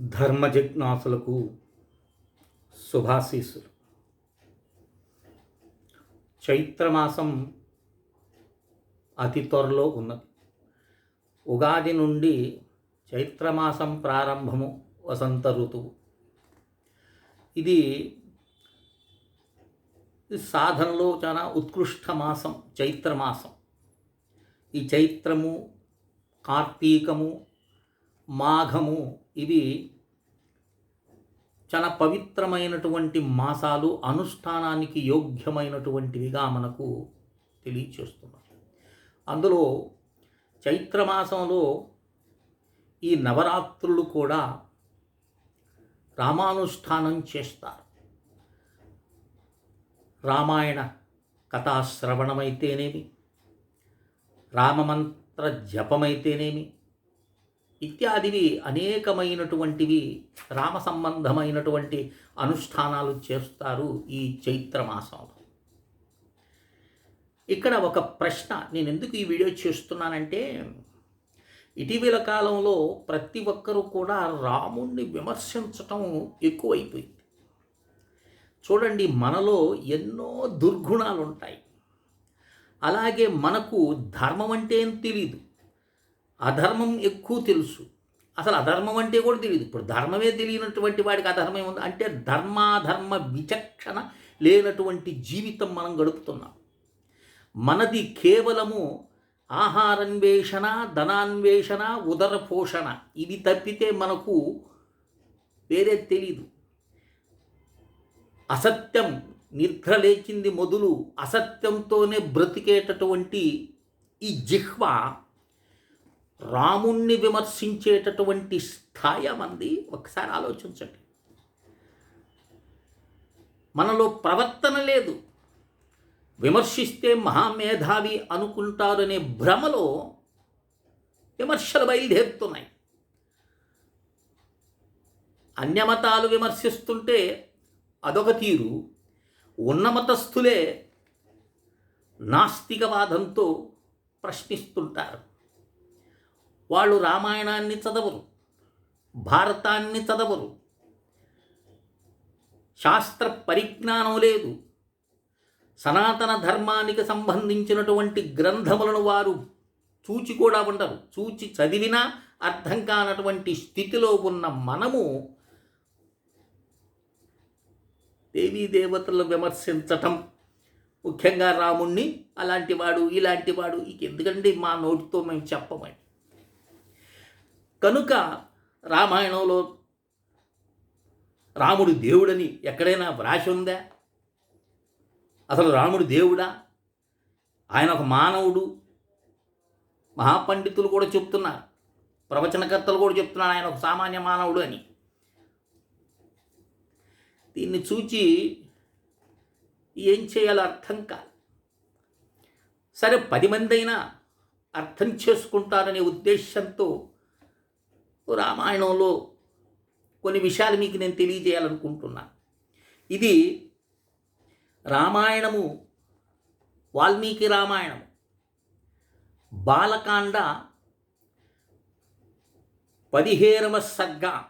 ధర్మ జిజ్ఞాసులకు శుభాశీస్సులు. చైత్రమాసం అతి త్వరలో ఉన్నది. ఉగాది నుండి చైత్రమాసం ప్రారంభము వసంత ఋతువు. ఇది సాధనలో చాలా ఉత్కృష్ట మాసం చైత్రమాసం. ఈ చైత్రము కార్తీకము మాఘము ఇది చాలా పవిత్రమైనటువంటి మాసాలు అనుష్ఠానానికి యోగ్యమైనటువంటివిగా మనకు తెలియచేస్తున్నారు అందులో చైత్రమాసంలో ఈ నవరాత్రులు కూడా రామానుష్ఠానం చేస్తారు. రామాయణ కథాశ్రవణమైతేనేమి రామమంత్ర జపమైతేనేమి ఇత్యాదివి అనేకమైనటువంటివి రామ సంబంధమైనటువంటి అనుష్ఠానాలు చేస్తారు ఈ చైత్రమాసంలో ఇక్కడ ఒక ప్రశ్న నేను ఎందుకు ఈ వీడియో చేస్తున్నానంటే ఇటీవల కాలంలో ప్రతి ఒక్కరూ కూడా రాముణ్ణి విమర్శించటం ఎక్కువైపోయింది. చూడండి మనలో ఎన్నో దుర్గుణాలు ఉంటాయి అలాగే మనకు ధర్మం అంటే ఏం తెలియదు అధర్మం ఎక్కువ తెలుసు. అసలు అధర్మం అంటే కూడా తెలియదు. ఇప్పుడు ధర్మమే తెలియనటువంటి వాడికి అధర్మం ఉంది అంటే ధర్మాధర్మ విచక్షణ లేనటువంటి జీవితం మనం గడుపుతున్నాం. మనది కేవలము ఆహారన్వేషణ ధనాన్వేషణ ఉదర పోషణ. ఇవి తప్పితే మనకు వేరే తెలీదు. అసత్యం నిద్ర లేచింది మొదలు అసత్యంతోనే బ్రతికేటటువంటి ఈ జిహ్వ రాముణ్ణి విమర్శించేటటువంటి స్థాయి మంది ఒకసారి ఆలోచించండి. మనలో ప్రవర్తన లేదు. విమర్శిస్తే మహామేధావి అనుకుంటారనే భ్రమలో విమర్శలు బయలుదేరుతున్నాయి. అన్యమతాలు విమర్శిస్తుంటే అదొక తీరు. ఉన్నమతస్థులే నాస్తికవాదంతో ప్రశ్నిస్తుంటారు. వాళ్ళు రామాయణాన్ని చదవరు భారతాన్ని చదవరు. శాస్త్ర పరిజ్ఞానం లేదు. సనాతన ధర్మానికి సంబంధించినటువంటి గ్రంథములను వారు చూచి కూడా ఉండరు. చూచి చదివినా అర్థం కానటువంటి స్థితిలో ఉన్న మనము దేవీ దేవతలను విమర్శించటం ముఖ్యంగా రాముణ్ణి అలాంటి వాడు ఇలాంటి వాడు ఇక ఎందుకండి మా నోటితో మేము చెప్పమని కనుక రామాయణంలో రాముడు దేవుడని ఎక్కడైనా వ్రాసి ఉందా? అసలు రాముడు దేవుడా? ఆయన ఒక మానవుడు. మహాపండితులు కూడా చెప్తున్నారు. ప్రవచనకర్తలు కూడా చెప్తున్నారు ఆయన ఒక సామాన్య మానవుడు అని. దీన్ని చూచి ఏం చేయాలో అర్థం కాదు. సరే పది మంది అయినా అర్థం చేసుకుంటారనే ఉద్దేశంతో రామాయణంలో కొన్ని విషయాలు మీకు నేను తెలియజేయాలనుకుంటున్నాను. ఇది రామాయణము వాల్మీకి రామాయణము బాలకాండ పదిహేనవ సర్గ.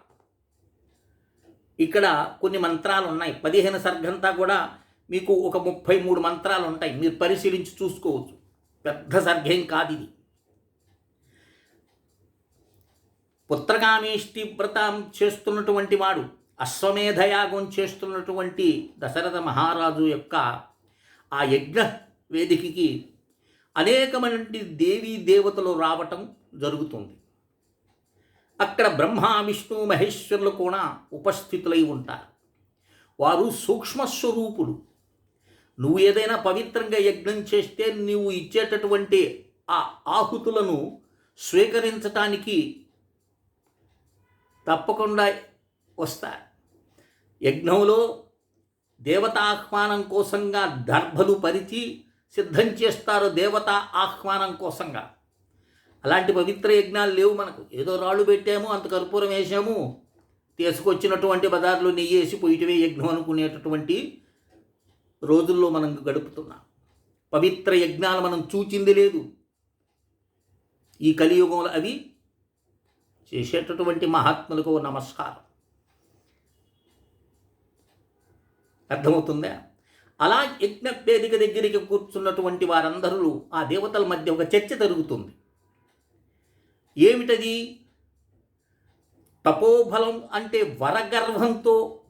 ఇక్కడ కొన్ని మంత్రాలు ఉన్నాయి పదిహేను సర్గంతా కూడా మీకు ఒక ముప్పై మూడు మంత్రాలు ఉంటాయి మీరు పరిశీలించి చూసుకోవచ్చు. పెద్ద సర్గేం కాదు ఇది. పుత్రకామేష్టి వ్రతం చేస్తున్నటువంటి వాడు అశ్వమేధయాగం చేస్తున్నటువంటి దశరథ మహారాజు యొక్క ఆ యజ్ఞ వేదికకి అనేకమైనటువంటి దేవీ దేవతలు రావటం జరుగుతుంది. అక్కడ బ్రహ్మ విష్ణు మహేశ్వరులు కూడా ఉపస్థితులై ఉంటారు. వారు సూక్ష్మస్వరూపులు నువ్వు ఏదైనా పవిత్రంగా యజ్ఞం చేస్తే నువ్వు ఇచ్చేటటువంటి ఆ ఆహుతులను స్వీకరించటానికి తప్పకుండా వస్తారు యజ్ఞంలో దేవతాహ్వానం కోసంగా దర్భలు పరిచి సిద్ధం చేస్తారు దేవతా ఆహ్వానం కోసంగా. అలాంటి పవిత్ర యజ్ఞాలు లేవు మనకు. ఏదో రాళ్ళు పెట్టాము అంత కర్పూరం వేసాము తీసుకొచ్చినటువంటి బజార్లో నెయ్యి వేసి పొయ్యిటవే యజ్ఞం అనుకునేటటువంటి రోజుల్లో మనం గడుపుతున్నాం. పవిత్ర యజ్ఞాలు మనం చూచింది లేదు. ఈ కలియుగంలో అవి చేసేటటువంటి మహాత్ములకు నమస్కారం. అర్థమవుతుందా? అలా యజ్ఞ వేదిక దగ్గరికి కూర్చున్నటువంటి వారందరూ ఆ దేవతల మధ్య ఒక చర్చ జరుగుతుంది. ఏమిటది? తపోబలం అంటే వరగర్వంతో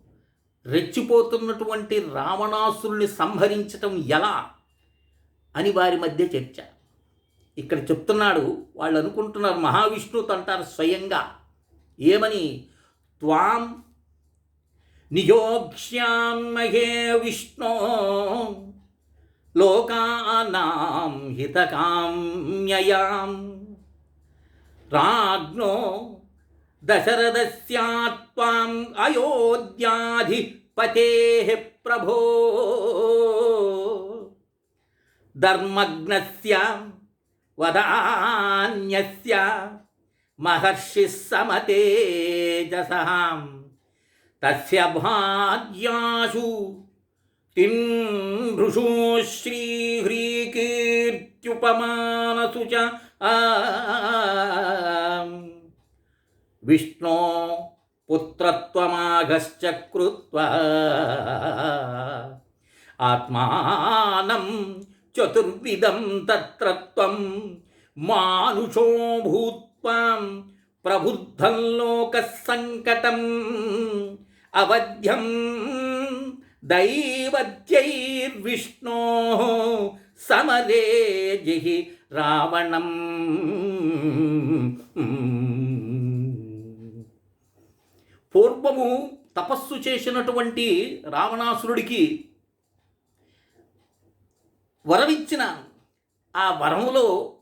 రెచ్చిపోతున్నటువంటి రావణాసురుని సంహరించటం ఎలా అని వారి మధ్య చర్చ. ఇక్కడ చెప్తున్నాడు వాళ్ళు అనుకుంటున్నారు మహావిష్ణువుతో అంటారు స్వయంగా. ఏమని? త్వాం నియోక్ష్యామహే విష్ణో లోకానాం హితకామ్యయాం. రాజ్ఞో దశరథస్యాత్వాం అయోధ్యాధిపతే ప్రభో. ధర్మగ్నస్య वदान्यस्य महर्षिः समतेजसः। तस्य भाग्यासु किं भृशो श्रीह्रीकीर्त्युपमानसु च। विष्णो पुत्रत्वमागश्च कृत्वा आत्मानं చతుర్విధం తత్రత్వం మానుషో భూత్వం ప్రబుద్ధం లోక సంకటం అవధ్యం దైవత్యైర్విష్ణో సమరే రావణం పూర్వము తపస్సు చేసినటువంటి రావణాసురుడికి వరమిచ్చిన ఆ వరములో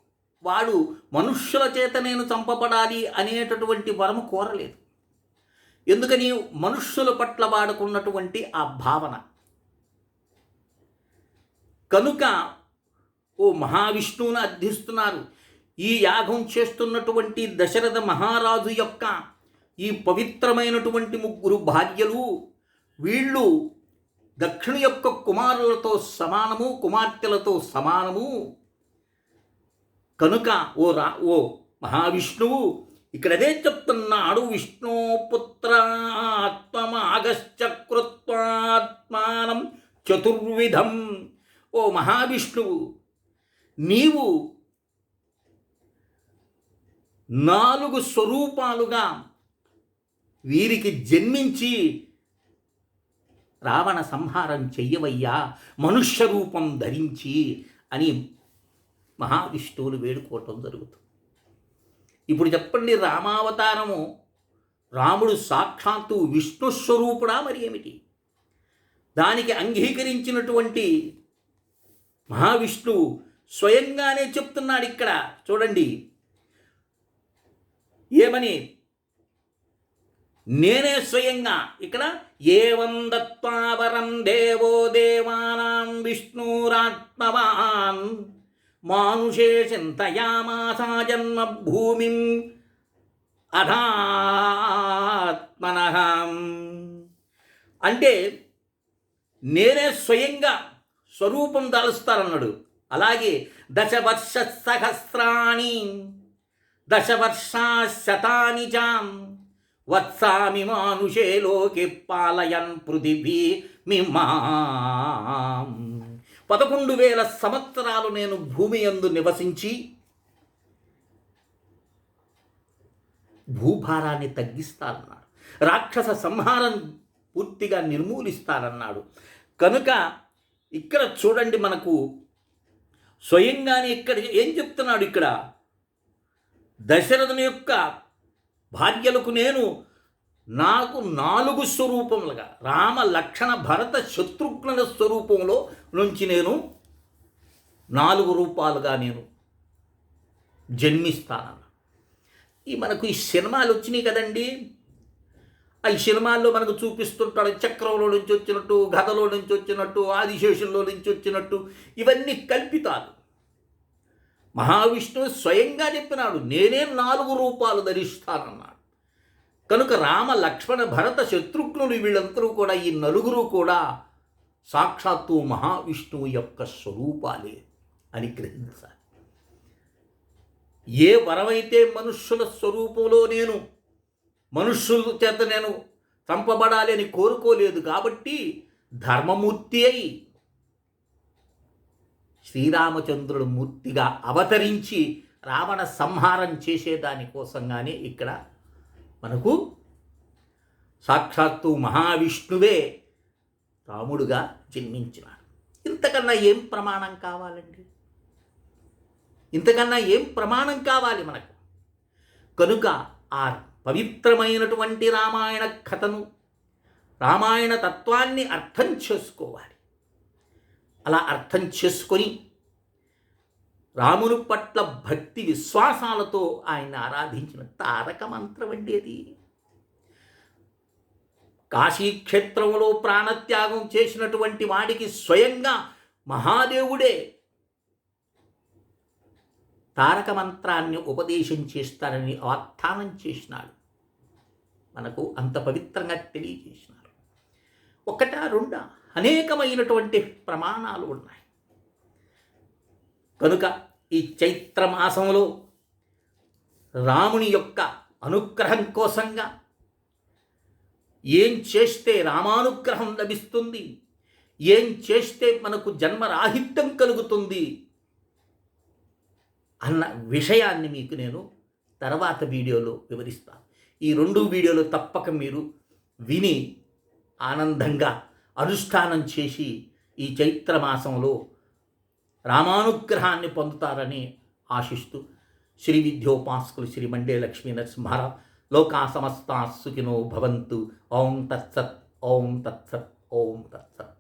వాడు మనుష్యుల చేత నేను చంపబడాలి అనేటటువంటి వరము కోరలేదు. ఎందుకని? మనుష్యుల పట్ల వాడుకున్నటువంటి ఆ భావన. కనుక ఓ మహావిష్ణువును అర్థిస్తున్నారు. ఈ యాగం చేస్తున్నటువంటి దశరథ మహారాజు యొక్క ఈ పవిత్రమైనటువంటి ముగ్గురు భార్యలు వీళ్ళు దక్షిణ యొక్క కుమారులతో సమానము కుమార్తెలతో సమానము. కనుక ఓ రా ఓ మహావిష్ణువు ఇక్కడ అదే చెప్తున్నాడు విష్ణోపుత్రాత్మమాగశ్చకృత్వాత్మానం చతుర్విధం. ఓ మహావిష్ణువు నీవు నాలుగు స్వరూపాలుగా వీరికి జన్మించి రావణ సంహారం చెయ్యవయ్యా మనుష్య రూపం ధరించి అని మహావిష్ణువులు వేడుకోవటం జరుగుతుంది. ఇప్పుడు చెప్పండి రామావతారము రాముడు సాక్షాత్తు విష్ణు స్వరూపుడా మరి ఏమిటి? దానికి అంగీకరించినటువంటి మహావిష్ణువు స్వయంగానే చెప్తున్నాడు ఇక్కడ చూడండి. ఏమని? నేనే స్వయంగా ఇక్కడ ఏవం దత్వావరం దేవో దేవానాం విష్ణురాత్మవాన్ మానుషే చింతయామాసా జన్మ భూమిం అధాత్మన. అంటే నేనే స్వయంగా స్వరూపం దాలుస్తారన్నాడు. అలాగే దశవర్ష సహస్రాణి దశవర్షా శతాని చాం వత్సామి మానుషే లోకి పాలయన్ పృథివీ మిమాం. పదకొండు వేల సంవత్సరాలు నేను భూమి యందు నివసించి భూభారాన్ని తగ్గిస్తానన్నాడు. రాక్షస సంహారం పూర్తిగా నిర్మూలిస్తానన్నాడు. కనుక ఇక్కడ చూడండి మనకు స్వయంగానే ఇక్కడ ఏం చెప్తున్నాడు ఇక్కడ? దశరథుని యొక్క భార్యలకు నేను నాకు నాలుగు స్వరూపములుగా రామ లక్షణ భరత శత్రుఘ్నుల స్వరూపంలో నుంచి నేను నాలుగు రూపాలుగా నేను జన్మిస్తానన్న. ఈ మనకు ఈ సినిమాలు వచ్చినాయి కదండి. ఆ ఈ సినిమాల్లో మనకు చూపిస్తుంటాడు చక్రంలో నుంచి వచ్చినట్టు గదలో నుంచి వచ్చినట్టు ఆదిశేషంలో నుంచి వచ్చినట్టు ఇవన్నీ కల్పితాలు. మహావిష్ణువు స్వయంగా చెప్పినాడు నేనే నాలుగు రూపాలు ధరిస్తానన్నాడు. కనుక రామ లక్ష్మణ భరత శత్రుఘ్నుడు వీళ్ళందరూ కూడా ఈ నలుగురు కూడా సాక్షాత్తు మహావిష్ణువు యొక్క స్వరూపాలే అని గ్రహించాలి. ఏ వరమైతే మనుష్యుల స్వరూపంలో నేను మనుష్యుల చేత నేను చంపబడాలి అని కోరుకోలేదు కాబట్టి ధర్మమూర్తి అయి శ్రీరామచంద్రుడు మూర్తిగా అవతరించి రావణ సంహారం చేసేదానికోసంగానే ఇక్కడ మనకు సాక్షాత్తు మహావిష్ణువే రాముడుగా జన్మించినాడు. ఇంతకన్నా ఏం ప్రమాణం కావాలండి? ఇంతకన్నా ఏం ప్రమాణం కావాలి మనకు? కనుక ఆ పవిత్రమైనటువంటి రామాయణ కథను రామాయణ తత్వాన్ని అర్థం చేసుకోవాలి. అలా అర్థం చేసుకొని రాముని పట్ల భక్తి విశ్వాసాలతో ఆయన ఆరాధించిన తారక మంత్రం అండి అది. కాశీక్షేత్రంలో ప్రాణత్యాగం చేసినటువంటి వాడికి స్వయంగా మహాదేవుడే తారక మంత్రాన్ని ఉపదేశం చేస్తానని వాగ్దానం చేసినాడు. మనకు అంత పవిత్రంగా తెలియజేసినాడు ఒకటా రెండా? అనేకమైనటువంటి ప్రమాణాలు ఉన్నాయి. కనుక ఈ చైత్ర మాసంలో రాముని యొక్క అనుగ్రహం కోసంగా ఏం చేస్తే రామానుగ్రహం లభిస్తుంది? ఏం చేస్తే మనకు జన్మరాహిత్యం కలుగుతుంది? అన్న విషయాన్ని మీకు నేను తర్వాత వీడియోలో వివరిస్తాను. ఈ రెండు వీడియోలు తప్పక మీరు విని ఆనందంగా అనుష్ఠానం చేసి ఈ చైత్రమాసంలో రామానుగ్రహాన్ని పొందుతారని ఆశిస్తూ శ్రీ విద్యోపాసకులు శ్రీ మండే లక్ష్మీ నరసింహారావు లోకా సమస్తా సుఖినో భవంతు ఓం తత్సత్ ఓం తత్సత్ ఓం తత్సత్.